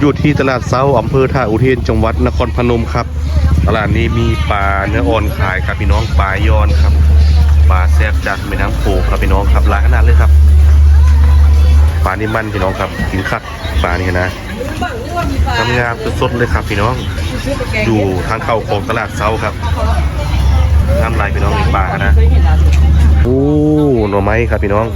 อยู่ที่ตลาดเซาอำเภอท่าอุเทนจังหวัดนครพนมครับ ตลาดนี้มีปลาเนื้ออ่อนขายครับพี่น้องปลายอนครับปลาแซ่บจากแม่น้ำโขงครับพี่น้องครับหลายขนาดเลยครับปลานี่มันพี่น้องครับกินคักปลานี่นะทำงามสดๆเลยครับพี่น้องอยู่ทางเข้าของตลาดเซาครับน้ำลายพี่น้องมีปลานะโอ้หน่อไม้ครับพี่น้อง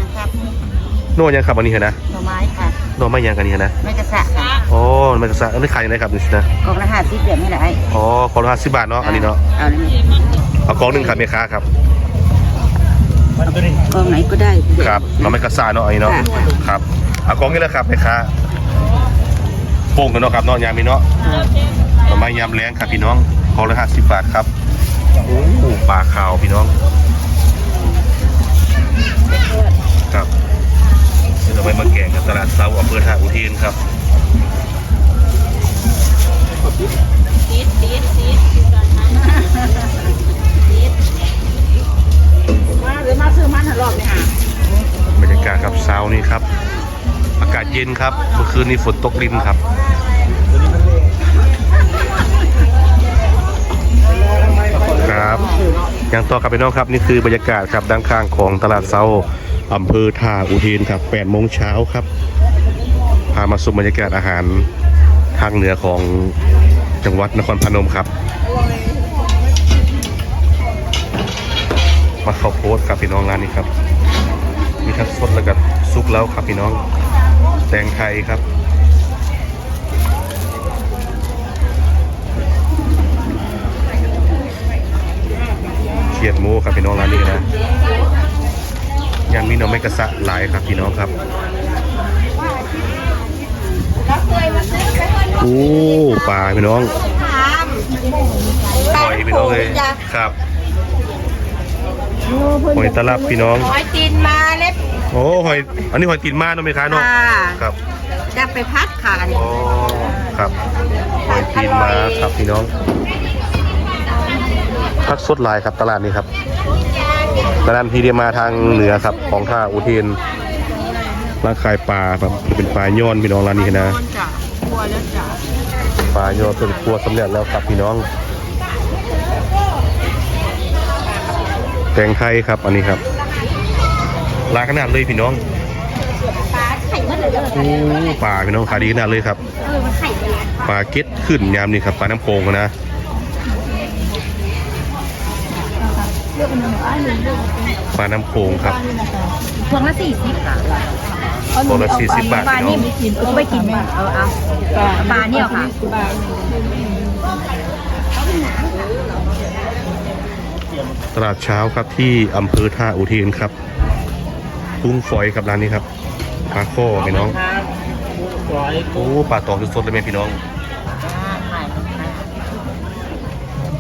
โน่ยังครับอันนี้เหรอนะหน่อไม้ค่ะ หน่อไม้ยังกันนี่เหรอนะไม่กระสะค่ะอ๋อมันกระซะอันนี้ขายยังไงครับนี่สินะกล่องละห้าสิบเดี๋ยวไม่ได้อ๋อขอละห้าสิบบาทเนาะอันนี้เนาะเอาเลยเอากล่องหนึ่งครับแม่ค้าครับกล่องไหนก็ได้เดี๋ยวครับเราไม่กระซาเนาะอันนี้เนาะค่ะครับเอากล่องนี้แหละครับแม่ค้าโป่งกันเนาะครับเนาะยามนี้เนาะทำไมยามแรงครับพี่น้องกล่องละห้าสิบบาทครับโอ้โหปลาขาวพี่น้อง ครับเดี๋ยวเราไปมาแกงกับตลาดเซาอำเภอท่าอุเทนครับซีดซีดซีดมาหรือมาซื้อมันหรอบเนี่ยค่ะบรรยากาศครับเช้านี้ครับ อากาศเย็นครับเมื่อคืนนี้ฝนตกรินครับครับ อย่างต่อกับพี่น้องครับ นี่คือบรรยากาศครับด้านข้างของตลาดเซา อำเภอท่าอุเทนครับ8โมงเช้าครับ พามาชมบรรยากาศอาหารทางเหนือของจังหวัดนครพนมครับ มาข้าวโพดครับพี่น้องร้านนี้ครับ มีทั้งสดแล้วก็ซุกแล้วครับพี่น้องแตงไทยครับเขียดหมูครับพี่น้องร้านนี้นะ ยังมีหน้องไม้กระสะหลายครับพี่น้องครับโอ้ปลาพี่น้องหอยพี่น้องเลยครับหอยตลับพี่น้องหอยตีนมาเล็บโอ้หอย อันนี้หอยตีนมาเนาะไหมคะเนาะค่ะครับจะไปพัดขานี่อ๋อครับหอยตีนมาครับพี่น้องพักสดหลายครับตลาดนี้ครับ ตลาดที่เดียมาทางเหนือครับ ของท่าอุเทนร้านขายปลาครับเป็นปลาย้อนพี่น้องร้านนี้นะจ้ะกลัวแล้วจ้ะปลาย้อนเป็นครัวสำเร็จแล้วครับพี่น้อง แตงไทยครับอันนี้ครับลายขนาดเลยพี่น้องปลาไข่มันเลยโอ้ปลาพี่น้องขายดีขนาดเลยครับเออมันไข่ไปแล้วปลาเก็ตขึ้นยามนี้ครับปลาน้ำโขงนะ ปลาน้ำโขงครับ พวงละสี่สิบค่ะตัวละ40บาทปลาพี่น้นี่องไม่กินเอาไปกินไหมเอาเอาปลาเนี่ยค่ะตลาดเช้าครับที่อำเภอท่าอุเทนครับกุ้งฝอยครับร้านนี้ครับปลาโค้พี่น้องโอ้ปลาตองสดๆเลยไหมพี่น้อง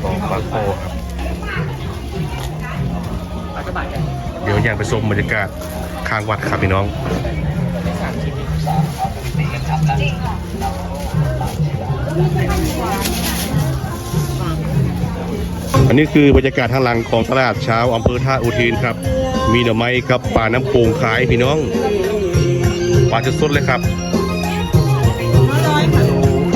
ตองปลาโค้ครับ ยวอย่างไปชมบรรยากาศข้างวัดครับพี่น้องอันนี้คือบรรยากาศทางหลังของตลาดเช้าอำเภอท่าอุเทนครับ มีหน่อไม้กับป่าน้ำโขงขายพี่น้อง ป่าสดๆเลยครับ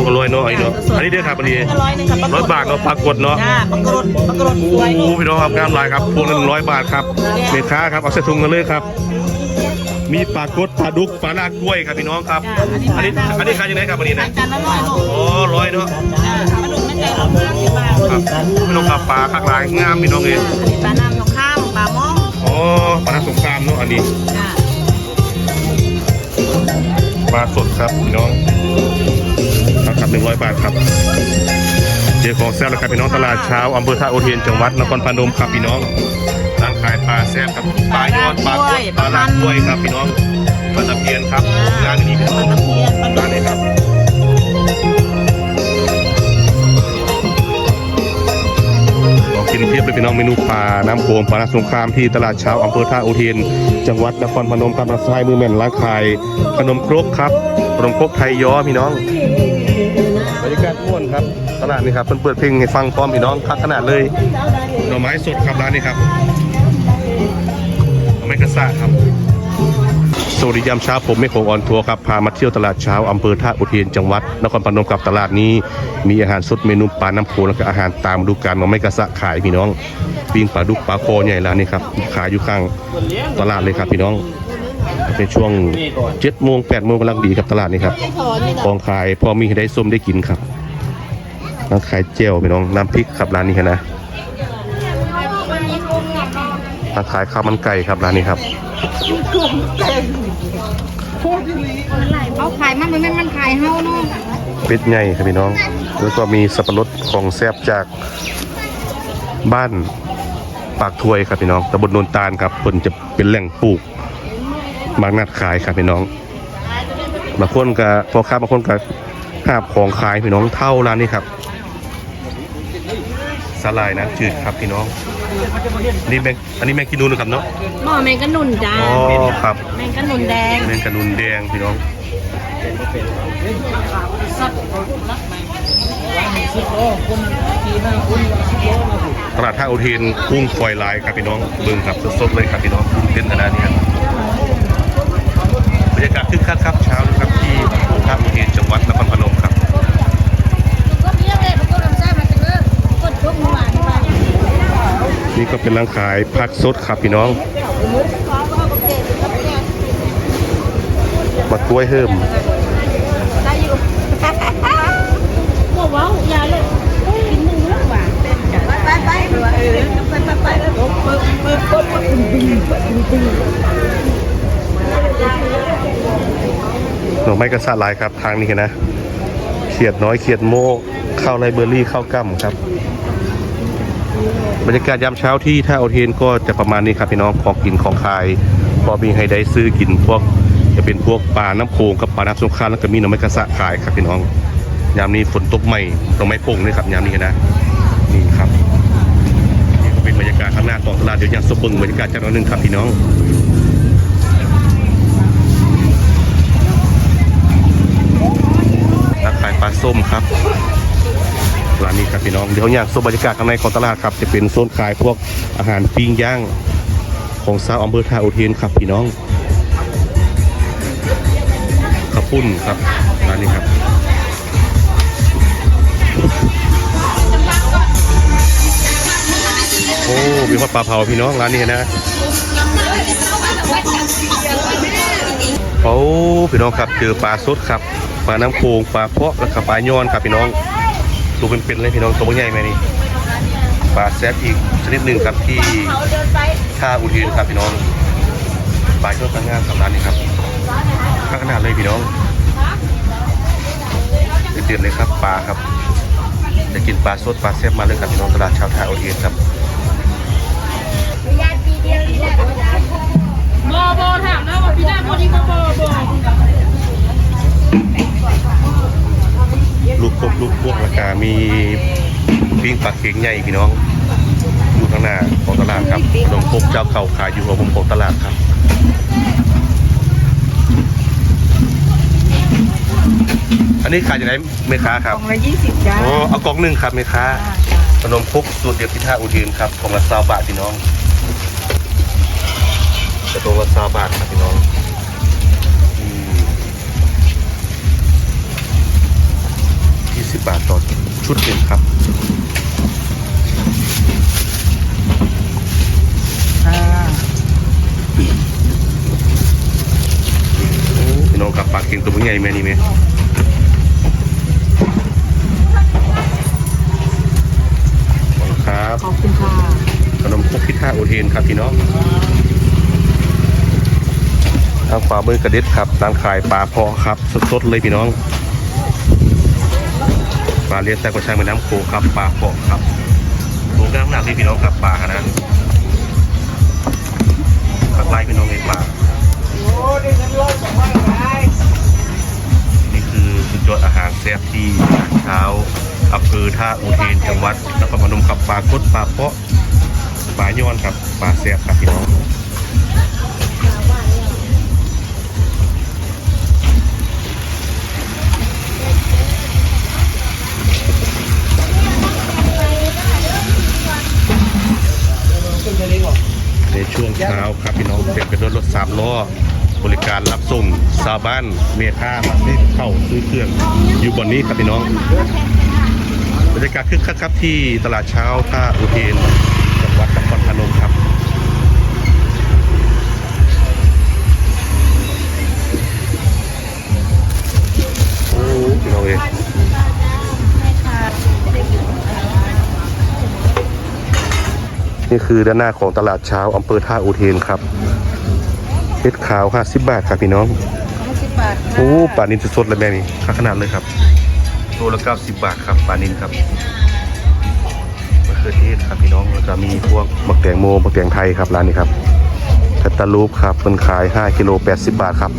กลอยเนาะไอ้เนาะอันนี้เด้อครับอันนี้ร้อยหนึงค่ะร้อยบาทเนาะปลากดเนาะปลากรดปลากรดสโอ้วยโหพี่น้องครับงามหลายครับพวงละหนึ่งร้อยบาทครับเมค้าครับเอาใส่ถุงกันเลยครับ มีปลากดปลาดุกปลาหน้ากล้วยครับพี่น้องครับ อันนี้อันนี้ขายยังไงครับอันนี้นะจานละร้อยลูกอ๋อร้อยเนาะจ้าปลาดุกไม่ใจเราห้าสิบบาทครับพี่น้องครับปลาข้างหลายงามพี่น้องเองปลาน้ำนกข้ามปลาหม้ออ๋อปลาน้ำสงครามเนาะอันนี้จ้าปลาสดครับพี่น้อง ราคาหนึ่งร้อยบาทครับเจอของแซ่บแล้วครับพี่น้องตลาดเช้าอำเภอท่าอุเทนจังหวัดนครพนมครับพี่น้องร้านขายปลาแซ่บครับปลายอดปลากดปลาลาดกล้วยครับพี่น้องปลาตะเพียนครับงานนี้พี่น้องร้านนี้ครับของกินเพียบเลยพี่น้องเมนูปลา น้ำโขงปลาน้ำสงครามที่ตลาดเช้าอำเภอท่าอุเทน จังหวัดนครพนมครับมาซ้ายมือแม่นร้านขาย ขนมครกครับขนมครกไทยย้อพี่น้อง รรยากาศม่วนครับ ตลาดนี้ครับเพิ่นเปิดเพลงให้ฟังพร้อมพี่น้องคักขนาดเลยหน่อไม้สดครับร้านนี้ครับหน่อไม้กระซ่าครับสวัสดียามเช้าผมไม่โคงออนทัวร์ครับพามาเที่ยวตลาดเช้าอำเภอท่าอุเทนจังหวัดนครพนมกับตลาดนี้ มีอาหารสดเมนูปลาน้ำโขงแล้วก็อาหารตามฤดูกาลมาไม่กระสะขายพี่น้องปิ้งปลาดุกปลาโคใหญ่ร้านนี้ครับขายอยู่ข้างตลาดเลยครับพี่น้อง เป็นช่วงเจ็ดโมงแปดโมงกำลังดีครับตลาดนี้ครับของขายพอมีให้ได้ส้มได้กินครับร้านขายเจลพี่น้องน้ำพริกครับร้านนี้นะร้านขายข้าวมันไก่ครับร้านนี้ครับเอาขายมันมันมันขายเฮาเนาะเป็ดใหญ่ครับพี่น้อง แล้วก็มีสับปะรดของแซบจากบ้านปากถวยครับพี่น้องตำบลโนนตาลครับเพิ่นจะเป็นแหล่งปลูก มากนัดขายครับพี่น้องบางคนก็พอค้าบางคนก็หาบของขายพี่น้องเท่าร้านนี้ครับสาลายนะจืดครับพี่น้องอันนี่แมงอันนี้แมงกินูนนะครับเนาะหม้อแมงกะหนุนจ้าอ๋อครับ แมงกะหนุนแดง แมงกะนุนแดงพี่น้องตลาดท่าอุเทนกุ้งฝอยลายครับพี่น้องเบิ่งครับสดๆเลยครับพี่น้องกุ้งเต้นขนาดนี้ครับ บรรยากาศคึกคักครับเช้านี้ครับที่ท่าอุเทนจังหวัดนครพนมครับก็เรียกเลยมันก็ลำไส้มาจากเลิกกดทุกเมื่อวานมานี่ก็เป็นร้านขายผักสดครับพี่น้องมากล้วยเฮิมได้อยู่ว้าวว้าวยาเลยกินหนึ่งแล้วหวานไปไปไปเออไปไปไปแล้วปึ๊บปึ๊บปึ๊บปึ๊บปึ๊บ หน่อไม้กระสาลายครับทางนี้นะเขียดน้อยเขียดโม่ข้าวไรเบอร์รี่ข้าวกั้มครับ บรรยากาศยามเช้าที่ท่าอุเทนก็จะประมาณนี้ครับพี่น้องของกินของขาย พอมีให้ได้ซื้อกินพวกจะเป็นพวกปลาน้ำโขงกับปลาน้ำสงครามแล้วก็มีหน่อไม้กระสะขายครับพี่น้องยามนี้ฝนตกใหม่หน่อไม้โป่งนี่ครับยามนี้นะนี่ครับนี่ก็เป็นบรรยากาศข้างหน้าของตลาดเดี๋ยวยังสบึงบรรยากาศจากน้อยหนึงครับพี่น้อง ส้มครับร้านนี้ครับพี่น้องเดี๋ยวอย่างส้มบรรยากาศข้างในของตลาดครับจะเป็นโซนขายพวกอาหารปิ้งย่างของซาวอำเภอท่าอุเทนครับพี่น้องข้าวปุ้นครับร้านนี้ครับโอ้มีข้าวปลาเผาพี่น้องร้านนี้นะโอ้พี่น้องครับเจอปลาสดครับ ปลาน้ำโขงปลาเพาะแล้วก็ปลาย้อนครับพี่น้องตัวเป็นๆเลยพี่น้องตัวใหญ่ไหมนี่ปลาแซ่บอีกชนิดหนึ่งครับที่ท่าอุเทนครับพี่น้องปลาช่วงงานสำร้านนี้ครับข้างขนาดเลยพี่น้องเดือดเลยครับปลาครับจะกินปลาสดปลาแซ่บมาเลยครับพี่น้องตลาดชาวท่าอุเทนครับ มีปิ้งปลาเค็งใหญ่พี่น้องอยู่ข้างหน้าของตลาดครับขนมครกเจ้าเก่าขายอยู่หัวมุมของตลาดครับอันนี้ขายจากไหนเมค้าครับกล่องละยี่สิบจ้าอ๋อเอากล่องหนึ่งครับเมค้าขนมครกสูตรเดียวที่ท่าอุเทนครับของละซาวบาทพี่น้องจะตัวละซาวบาทครับพี่น้องยี่สิบบาทต่อ ชุดหนึ่งครับพี่น้องครับปลาเค็งตัวใหญ่ไหมนี่ไหมขอบคุณครับขอบคุณค่ะขนมครกพิท่าโอเทนครับพี่น้องทางขวามือกระเด็ดครับร้านขายปลาเพาะครับ สดๆเลยพี่น้อง ปลาเลี้ยงแต่กระชังแม่น้ำโขครับปลาเพาะครับรวมกันน้ำหนักที่พี่น้องกับปลานะปักไล่พี่น้องในปลานี่คือสุดยอดอาหารแซ่บที่เช้าอำเภอท่าอุเทนจังหวัดนครพนมครับปลากดปลาเพาะปลาย้อนครับปลาแซ่บครับพี่น้อง ช่วงเช้าครับพี่น้องเต็มไปด้วยรถสามล้อบริการรับส่งชาวบ้านเมค่ามาที่เข้าซื้อเครื่องอยู่บนนี้ครับพี่น้องบรรยากาศคึกคักครับที่ตลาดเช้าท่าอุเทนจังหวัดนครพนมครับ นี่คือด้านหน้าของตลาดเช้าอำเภอท่าอุเทนครับเห็ดขาว50บาทครับพี่น้องสิบบาทโอ้ปลานินสดๆเลยแม่นี่ค่าขนาดเลยครับตัวละ90บาทครับปลานินครับมะเขือเทศครับพี่น้องแล้วก็มีพวกมะแกงโมมะแกงไทยครับร้านนี้ครับแคตตาลูปครับมันขาย 5กิโล80 บาทครับ